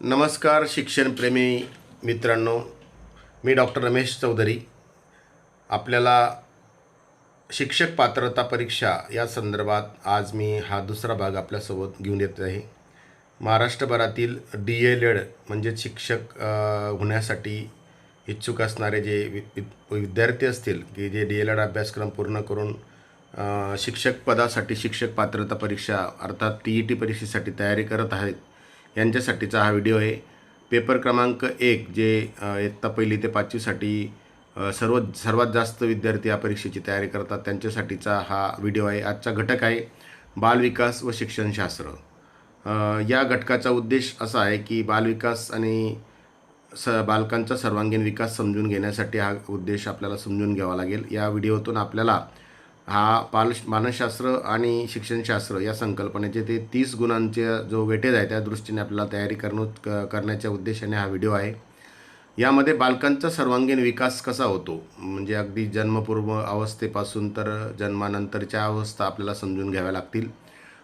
नमस्कार शिक्षणप्रेमी मित्रांनो. मी डॉक्टर रमेश चौधरी. आपल्याला शिक्षक पात्रता परीक्षा या संदर्भात आज मी हा दुसरा भाग आपल्यासोबत घेऊन येत आहे. महाराष्ट्रभरातील डी एल एड म्हणजे शिक्षक होण्यासाठी इच्छुक असणारे जे वि विद्यार्थी असतील की जे डी एल एड अभ्यासक्रम पूर्ण करून शिक्षक पदासाठी शिक्षक पात्रता परीक्षा अर्थात टी ई टी परीक्षेसाठी तयारी करत आहेत यांच्यासाठीचा हा व्हिडिओ आहे. पेपर क्रमांक एक जे अ, इयत्ता पहिली ते पाचवीसाठी सर्व सर्वात जास्त विद्यार्थी या परीक्षेची तयारी करतात. त्यांच्यासाठीचा हा व्हिडिओ आहे. आजचा घटक आहे बालविकास व शिक्षणशास्त्र. या घटकाचा उद्देश असा आहे की बालविकास आणि स बालकांचा सर्वांगीण विकास समजून घेण्यासाठी हा उद्देश आपल्याला समजून घ्यावा लागेल. या व्हिडिओतून आपल्याला हा पाल मानसशास्त्र आणि शिक्षणशास्त्र या संकल्पनेचे ते तीस गुणांचे जो वेटेज आहे त्या दृष्टीने आपल्याला तयारी करणं क करण्याच्या उद्देशाने हा व्हिडिओ आहे. यामध्ये बालकांचा सर्वांगीण विकास कसा होतो? म्हणजे अगदी जन्मपूर्व अवस्थेपासून तर जन्मानंतरच्या अवस्था आपल्याला समजून घ्याव्या लागतील.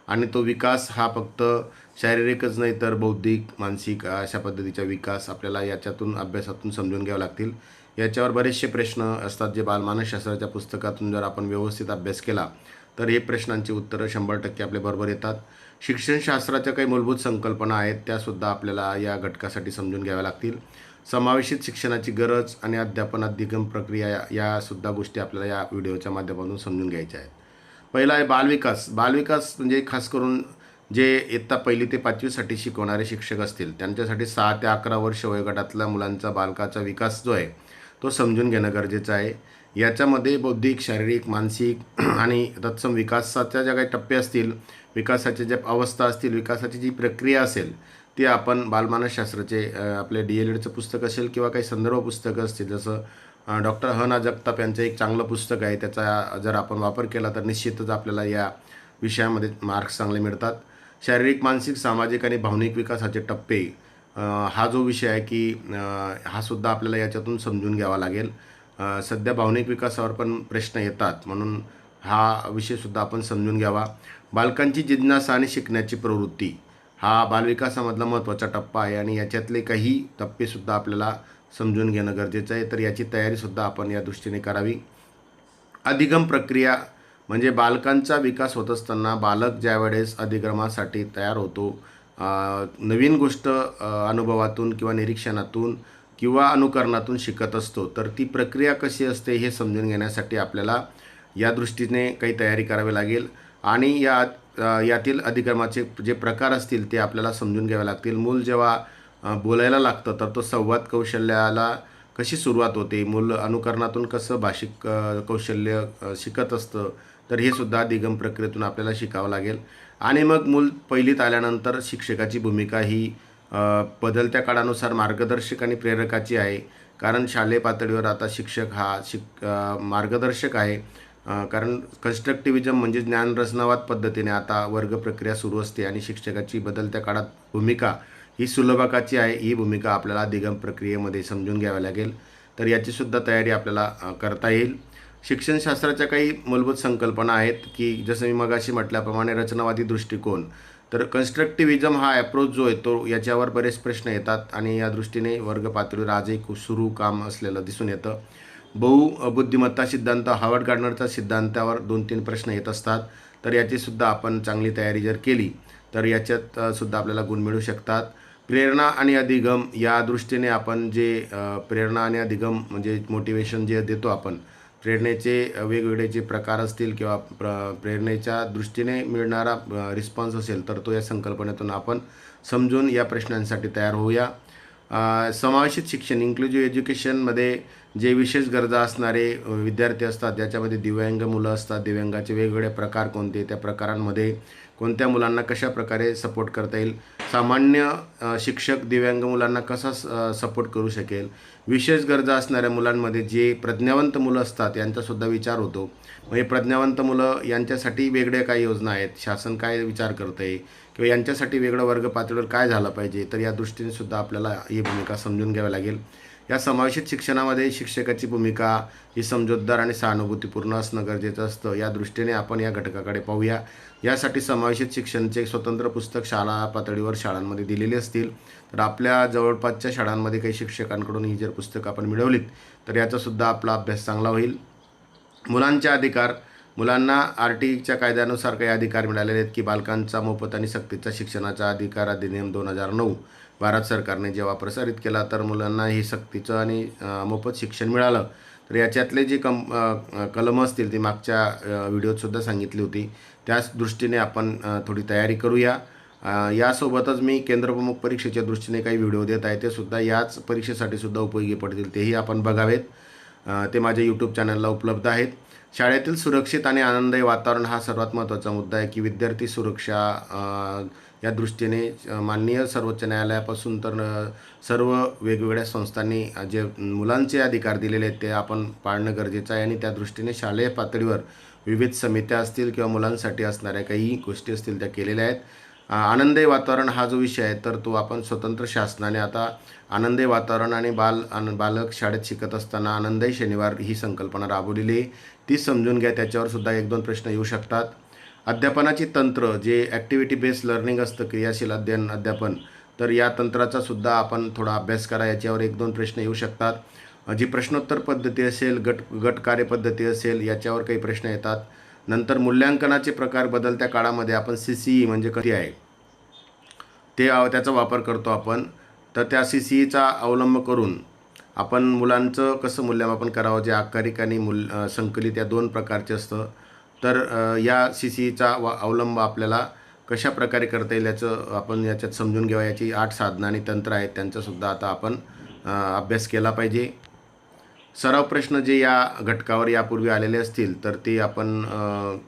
आणि तो विकास हा फक्त शारीरिकच नाही तर बौद्धिक मानसिक अशा पद्धतीचा विकास आपल्याला याच्यातून अभ्यासातून समजून घ्यावे लागतील. याच्यावर बरेचसे प्रश्न असतात जे बालमानसशास्त्राच्या पुस्तकातून जर आपण व्यवस्थित अभ्यास केला तर हे प्रश्नांची उत्तरं शंभर टक्के आपल्या बरोबर येतात. शिक्षणशास्त्राच्या काही मूलभूत संकल्पना आहेत त्यासुद्धा आपल्याला या घटकासाठी समजून घ्याव्या लागतील. समावेशित शिक्षणाची गरज आणि अध्यापनात दिगम प्रक्रिया यासुद्धा गोष्टी आपल्याला या व्हिडिओच्या माध्यमातून समजून घ्यायच्या आहेत. पहिला आहे बालविकास. बालविकास म्हणजे खास करून जे इयत्ता पहिली ते पाचवीसाठी शिकवणारे शिक्षक असतील त्यांच्यासाठी सहा ते अकरा वर्ष वयोगटातल्या मुलांचा बालकाचा विकास जो आहे तो समजून घेणं गरजेचं आहे. याच्यामध्ये बौद्धिक शारीरिक मानसिक आणि तत्सम विकासाच्या ज्या काही टप्पे असतील विकासाच्या ज्या अवस्था असतील विकासाची जी प्रक्रिया असेल ती आपण बालमानसशास्त्राचे आपले डी एल एडचं पुस्तक असेल किंवा काही संदर्भ पुस्तकं असतील जसं डॉक्टर ह ना जगताप यांचं एक चांगलं पुस्तक आहे. त्याचा जर आपण वापर केला तर निश्चितच आपल्याला या विषयामध्ये मार्क्स चांगले मिळतात. शारीरिक मानसिक सामाजिक आणि भावनिक विकासाचे टप्पे हा जो विषय आहे की हा सुद्धा आपल्याला याच्यातून समजून घ्यावा लागेल. सध्या भावनिक विकासावर पण प्रश्न येतात. म्हणून हा विषयसुद्धा आपण समजून घ्यावा. बालकांची जिज्ञासा आणि शिकण्याची प्रवृत्ती हा बालविकासामधला महत्त्वाचा टप्पा आहे आणि याच्यातले काही टप्पेसुद्धा आपल्याला समजून घेणं गरजेचं आहे. तर याची तयारीसुद्धा आपण या दृष्टीने करावी. अधिगम प्रक्रिया म्हणजे बालकांचा विकास होत असताना बालक ज्यावेळेस अधिगमासाठी तयार होतो नवीन गोष्ट अनुभवातून किंवा निरीक्षणातून किंवा अनुकरणातून शिकत असतो तर ती प्रक्रिया कशी असते हे समजून घेण्यासाठी आपल्याला या दृष्टीने काही तयारी करावी लागेल. आणि या यातील अधिक्रमाचे जे प्रकार असतील ते आपल्याला समजून घ्यावे लागतील. मूल जेव्हा बोलायला लागतं. तर तो संवाद कौशल्याला कशी सुरुवात होते? मूल अनुकरणातून कसं भाषिक कौशल्य शिकत असतं? तर हे सुद्धा दिगम प्रक्रियेतून आपल्याला शिकावं लागेल. आणि मग मूल पहिलीत आल्यानंतर शिक्षकाची भूमिका ही बदलत्या काळानुसार मार्गदर्शक आणि प्रेरकाची आहे. कारण शालेय पातळीवर आता शिक्षक हा शिक मार्गदर्शक आहे. कारण कन्स्ट्रक्टिव्हिजम म्हणजे ज्ञानरचनावाद पद्धतीने आता वर्ग प्रक्रिया सुरू असते आणि शिक्षकाची बदलत्या काळात भूमिका ही सुलभकाची आहे ही भूमिका आपल्याला दिगम प्रक्रियेमध्ये समजून घ्यावी लागेल. तर याचीसुद्धा तयारी आपल्याला करता येईल. शिक्षणशास्त्राच्या काही मूलभूत संकल्पना आहेत की जसं मी मगाशी म्हटल्याप्रमाणे रचनावादी दृष्टिकोन. तर कन्स्ट्रक्टिव्हिजम हा ॲप्रोच जो आहे तो याच्यावर बरेच प्रश्न येतात आणि या दृष्टीने वर्ग पातळीवर आजही खूप सुरू काम असलेलं दिसून येतं. बहु बुद्धिमत्ता सिद्धांत हार्वर्ड गार्डनरचा सिद्धांतावर दोन तीन प्रश्न येत असतात. तर याचीसुद्धा आपण चांगली तयारी जर केली तर याच्यात सुद्धा आपल्याला गुण मिळू शकतात. प्रेरणा आणि अधिगम या दृष्टीने आपण जे प्रेरणा आणि अधिगम म्हणजे मोटिवेशन जे देतो आपण प्रेरणेचे वेगवेगळे जे प्रकार असतील किंवा प्र प्रेरणेच्या दृष्टीने मिळणारा रिस्पॉन्स असेल तर तो या संकल्पनेतून आपण समजून या प्रश्नांसाठी तयार होऊया. समावेशित शिक्षण इन्क्लुझिव्ह एज्युकेशनमध्ये जे विशेष गरजा असणारे विद्यार्थी असतात ज्याच्यामध्ये दिव्यांग मुलं असतात दिव्यांगाचे वेगवेगळे प्रकार कोणते त्या प्रकारांमध्ये कोणत्या मुलांना कशा प्रकारे सपोर्ट करता येईल? सामान्य शिक्षक दिव्यांग मुलांना कसा सपोर्ट करू शकेल? विशेष गरजा असणाऱ्या मुलांमध्ये जे प्रज्ञावंत मुलं असतात यांचासुद्धा विचार होतो. मग हे प्रज्ञावंत मुलं यांच्यासाठी वेगळ्या काय योजना आहेत? शासन काय विचार करतं आहे किंवा यांच्यासाठी वेगळं वर्ग पातळीवर काय झालं पाहिजे? तर या दृष्टीने सुद्धा आपल्याला ही भूमिका समजून घ्यावी लागेल. या समावेशित शिक्षणामध्ये शिक्षकाची भूमिका ही समजूतदार आणि सहानुभूतीपूर्ण असणं गरजेचं असतं. या दृष्टीने आपण या घटकाकडे पाहूया. यासाठी समावेशित शिक्षणचे एक स्वतंत्र पुस्तक शाळा पातळीवर शाळांमध्ये दिलेली असतील. तर आपल्या जवळपासच्या शाळांमध्ये काही शिक्षकांकडून ही जर पुस्तकं आपण मिळवलीत तर याचासुद्धा आपला अभ्यास चांगला होईल. मुलांचे अधिकार मुलांना आर टीच्या कायद्यानुसार काही अधिकार मिळालेले आहेत की बालकांचा मोफत आणि सक्तीचा शिक्षणाचा अधिकार अधिनियम दोन हजार नऊ भारत सरकारने जेव्हा प्रसारित केला तर मुलांना ही सक्तीचं आणि मोफत शिक्षण मिळालं. तर याच्यातले जे कम कलमं असतील ती मागच्या व्हिडिओतसुद्धा सांगितली होती. त्याच दृष्टीने आपण थोडी तयारी करूया. यासोबतच मी केंद्रप्रमुख परीक्षेच्या दृष्टीने काही व्हिडिओ देत आहे ते सुद्धा याच परीक्षेसाठी सुद्धा उपयोगी पडतील तेही आपण बघावेत. ते माझ्या यूट्यूब चॅनलला उपलब्ध आहेत. शाळेतील सुरक्षित आणि आनंददायी वातावरण हा सर्वात महत्त्वाचा मुद्दा आहे की विद्यार्थी सुरक्षा या दृष्टीने माननीय सर्वोच्च न्यायालयापासून तर सर्व वेगवेगळ्या संस्थांनी जे मुलांचे अधिकार दिलेले आहेत ते आपण पाळणं गरजेचं आहे आणि त्या दृष्टीने शालेय पातळीवर विविध समित्या असतील किंवा मुलांसाठी असणाऱ्या काही गोष्टी असतील त्या केलेल्या आहेत. आनंदे वातावरण हा जो विषय आहे तर तो आपण स्वतंत्र शासनाने आता आनंदी वातावरण आणि बाल आन बालक शाळेत शिकत असताना आनंदे शनिवार ही संकल्पना राबवलेली आहे. ती समजून घ्या त्याच्यावर सुद्धा एक दोन प्रश्न येऊ शकतात. अध्यापनाची तंत्र जे ॲक्टिव्हिटी बेस्ड लर्निंग असतं क्रियाशील अध्ययन अध्यापन तर या तंत्राचा सुद्धा आपण थोडा अभ्यास करा याच्यावर एक दोन प्रश्न येऊ शकतात. जी प्रश्नोत्तर पद्धती असेल गट गट कार्यपद्धती असेल याच्यावर काही प्रश्न येतात. नंतर मूल्यांकनाचे प्रकार बदलत्या काळामध्ये आपण सी सी ई म्हणजे कधी आहे? ते त्याचा वापर करतो आपण. तर त्या सी सी ईचा अवलंब करून आपण मुलांचं कसं मूल्यमापन करावं? जे आकारिक आणि मूल संकलित या दोन प्रकारचे असतं. तर या सी सी ईचा वा अवलंब आपल्याला कशा प्रकारे करता येईल याचं आपण याच्यात समजून घ्यावा याची आठ साधनं आणि तंत्र आहेत. त्यांचासुद्धा आता आपण अभ्यास केला पाहिजे. सराव प्रश्न जे या घटकावर यापूर्वी आलेले असतील तर ते आपण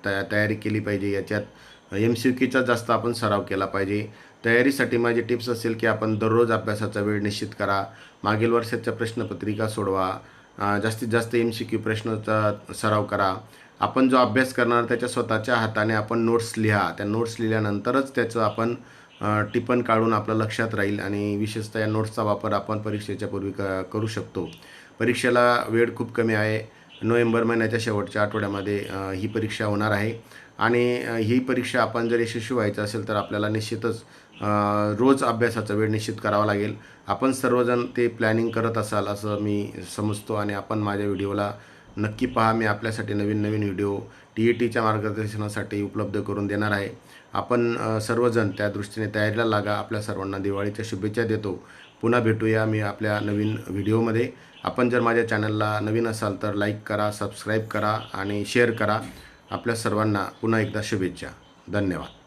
तया तयारी केली पाहिजे. याच्यात एम सी क्यूचा जास्त आपण सराव केला पाहिजे. तयारीसाठी माझे टिप्स असेल की आपण दररोज अभ्यासाचा वेळ निश्चित करा. मागील वर्षाच्या प्रश्नपत्रिका सोडवा. जास्तीत जास्त एम सी क्यू प्रश्नाचा सराव करा. आपण जो अभ्यास करणार त्याच्या स्वतःच्या हाताने आपण नोट्स लिहा. त्या नोट्स लिहिल्यानंतरच त्याचं आपण टिपण काढून आपलं लक्षात राहील आणि विशेषतः या नोट्सचा वापर आपण परीक्षेच्या पूर्वी क करू शकतो. परीक्षेला वेळ खूप कमी आहे. नोव्हेंबर महिन्याच्या शेवटच्या आठवड्यामध्ये ही परीक्षा होणार आहे. आणि ही परीक्षा आपण जर यशस्वी व्हायचं असेल तर आपल्याला निश्चितच रोज अभ्यासाचा वेळ निश्चित करावा लागेल. आपण सर्वजण ते प्लॅनिंग करत असाल असं मी समजतो आणि आपण माझ्या व्हिडिओला नक्की पहा. मी आपल्यासाठी नवीन नवीन व्हिडिओ टी ई टीच्या मार्गदर्शनासाठी उपलब्ध करून देणार आहे. आपण सर्वजण त्या दृष्टीने तयारीला लागा. आपल्या सर्वांना दिवाळीच्या शुभेच्छा देतो. पुन्हा भेटूया मी आपल्या नवीन व्हिडिओमध्ये. आपण जर माझ्या चॅनलला नवीन असाल तर लाईक करा सबस्क्राईब करा आणि शेअर करा. आपल्या सर्वांना पुन्हा एकदा शुभेच्छा. धन्यवाद.